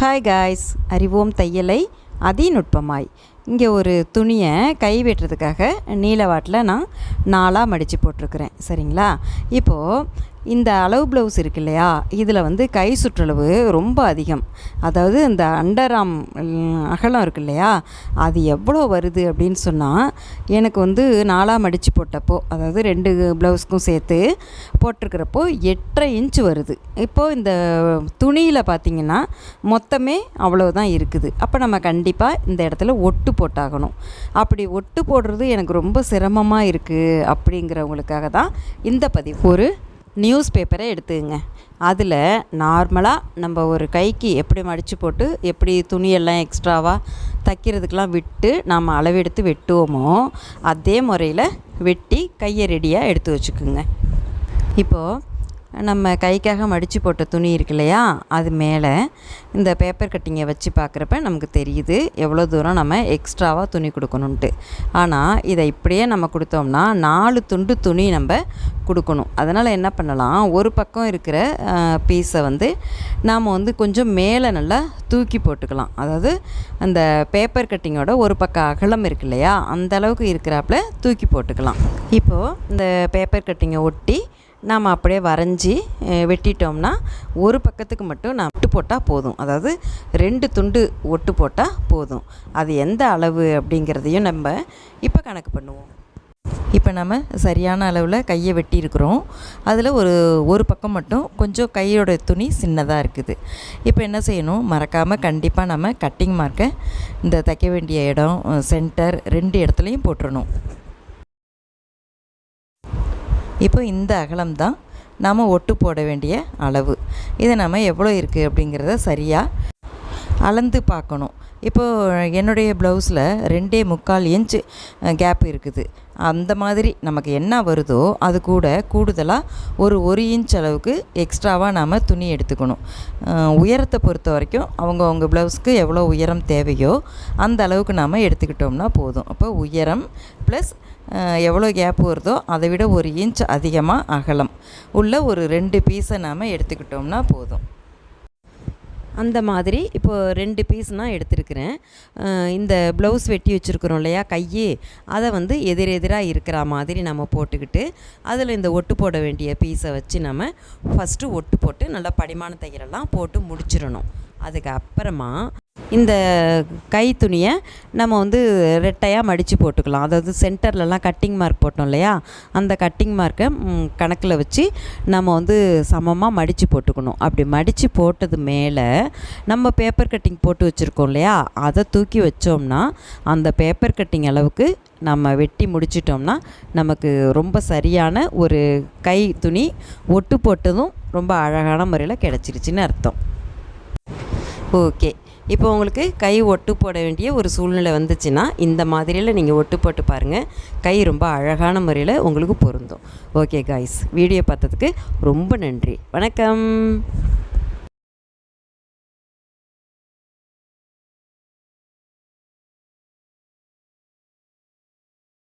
Hi guys அறிவோம் தையலை அதிநுட்பமாய். இங்கே ஒரு துணியை கை வெட்டுறதுக்காக நீலவாட்டில் நான் நாலாக மடித்து போட்டிருக்கிறேன். சரிங்களா? இப்போது இந்த அளவு ப்ளவுஸ் இருக்கு இல்லையா? இதில் வந்து கை சுற்றளவு ரொம்ப அதிகம். அதாவது இந்த அண்டராம் அகலம் இருக்கு இல்லையா? அது எவ்வளோ வருது அப்படின்னு சொன்னால் எனக்கு வந்து நாலாம் மடித்து போட்டப்போ அதாவது ரெண்டு ப்ளவுஸ்க்கும் சேர்த்து போட்டிருக்கிறப்போ எட்டரை இன்ச் வருது. இப்போது இந்த துணியில் பார்த்திங்கன்னா மொத்தமே அவ்வளோதான் இருக்குது. அப்போ நம்ம கண்டிப்பாக இந்த இடத்துல ஒட்டு போட்டாகணும். அப்படி ஒட்டு போடுறது எனக்கு ரொம்ப சிரமமாக இருக்குது அப்படிங்கிறவங்களுக்காக தான் இந்த பதிவு. ஒரு நியூஸ் பேப்பரை எடுத்துக்கங்க. அதில் நார்மலாக நம்ம ஒரு கைக்கு எப்படி மடித்து போட்டு எப்படி துணியெல்லாம் எக்ஸ்ட்ராவாக தைக்கிறதுக்கெலாம் விட்டு நாம் அளவெடுத்து வெட்டுவோமோ அதே முறையில் வெட்டி கையை ரெடியாக எடுத்து வச்சுக்குங்க. இப்போது நம்ம கைக்காக மடித்து போட்ட துணி இருக்கு இல்லையா அது மேலே இந்த பேப்பர் கட்டிங்கை வச்சு பார்க்குறப்ப நமக்கு தெரியுது எவ்வளோ தூரம் நம்ம எக்ஸ்ட்ராவாக துணி கொடுக்கணுன்ட்டு ஆனால் இதை இப்படியே நம்ம கொடுத்தோம்னா நாலு துண்டு துணி நம்ம கொடுக்கணும். அதனால் என்ன பண்ணலாம் ஒரு பக்கம் இருக்கிற பீஸை வந்து நாம் வந்து கொஞ்சம் மேலே நல்லா தூக்கி போட்டுக்கலாம். அதாவது அந்த பேப்பர் கட்டிங்கோட ஒரு பக்கம் அகலம் இருக்கு இல்லையா அந்த அளவுக்கு இருக்கிறாப்புல தூக்கி போட்டுக்கலாம். இப்போது இந்த பேப்பர் கட்டிங்கை ஒட்டி நாம் அப்படியே வரைஞ்சி வெட்டிட்டோம்னா ஒரு பக்கத்துக்கு மட்டும் நான் ஒட்டு போட்டால் போதும். அதாவது ரெண்டு துண்டு ஒட்டு போட்டால் போதும். அது எந்த அளவு அப்படிங்கிறதையும் நம்ம இப்போ கணக்கு பண்ணுவோம். இப்போ நம்ம சரியான அளவில் கையை வெட்டியிருக்கிறோம். அதில் ஒரு ஒரு பக்கம் மட்டும் கொஞ்சம் கையோட துணி சின்னதாக இருக்குது. இப்போ என்ன செய்யணும்? மறக்காமல் கண்டிப்பாக நம்ம கட்டிங் மார்க்கை இந்த தைக்க வேண்டிய இடம் சென்டர் ரெண்டு இடத்துலையும் போட்டுடணும் இப்போ இந்த அகலம் தான் நாம் ஒட்டு போட வேண்டிய அளவு. இதை நம்ம எவ்வளோ இருக்குது அப்படிங்கிறத சரியாக அளந்து பார்க்கணும். இப்போது என்னுடைய ப்ளவுஸில் ரெண்டே முக்கால் இன்ச் கேப் இருக்குது. அந்த மாதிரி நமக்கு என்ன வருதோ அது கூட கூடுதலாக ஒரு ஒரு இன்ச் அளவுக்கு எக்ஸ்ட்ராவாக நாம் துணி எடுத்துக்கணும். உயரத்தை பொறுத்த வரைக்கும் அவங்கவுங்க ப்ளவுஸ்க்கு எவ்வளோ உயரம் தேவையோ அந்த அளவுக்கு நாம் எடுத்துக்கிட்டோம்னா போதும். அப்போ உயரம் ப்ளஸ் எவ்வளோ கேப் வருதோ அதை விட ஒரு இன்ச் அதிகமாக அகலம். உள்ள ஒரு ரெண்டு பீஸை நாம் எடுத்துக்கிட்டோம்னா போதும். அந்த மாதிரி இப்போது ரெண்டு பீஸ் நான் எடுத்துருக்கிறேன். இந்த ப்ளவுஸ் வெட்டி வச்சுருக்குறோம் இல்லையா கையே அதை வந்து எதிர் எதிராக இருக்கிற மாதிரி நம்ம போட்டுக்கிட்டு அதில் இந்த ஒட்டு போட வேண்டிய பீஸை வச்சு நம்ம ஃபஸ்ட்டு ஒட்டு போட்டு நல்லா படிமான தையலெல்லாம் போட்டு முடிச்சிடணும். அதுக்கு அப்புறமா இந்த கை துணியை நம்ம வந்து ரெட்டையாக மடித்து போட்டுக்கலாம். அதாவது சென்டர்லலாம் கட்டிங் மார்க் போட்டோம் இல்லையா? அந்த கட்டிங் மார்க்கை கணக்கில் வச்சு நம்ம வந்து சமமாக மடித்து போட்டுக்கணும். அப்படி மடித்து போட்டது மேலே நம்ம பேப்பர் கட்டிங் போட்டு வச்சுருக்கோம் இல்லையா? அதை தூக்கி வச்சோம்னா அந்த பேப்பர் கட்டிங் அளவுக்கு நம்ம வெட்டி முடிச்சிட்டோம்னா நமக்கு ரொம்ப சரியான ஒரு கை துணி ஒட்டு போட்டதும் ரொம்ப அழகான முறையில் கிடச்சிருச்சின்னு அர்த்தம். ஓகே. இப்போ உங்களுக்கு கை ஒட்டு போட வேண்டிய ஒரு சூழ்நிலை வந்துச்சுன்னா இந்த மாதிரியில் நீங்கள் ஒட்டு போட்டு பாருங்கள் கை ரொம்ப அழகான முறையில் உங்களுக்கு பொருந்தும். ஓகே காய்ஸ் வீடியோ பார்த்ததுக்கு ரொம்ப நன்றி. வணக்கம்.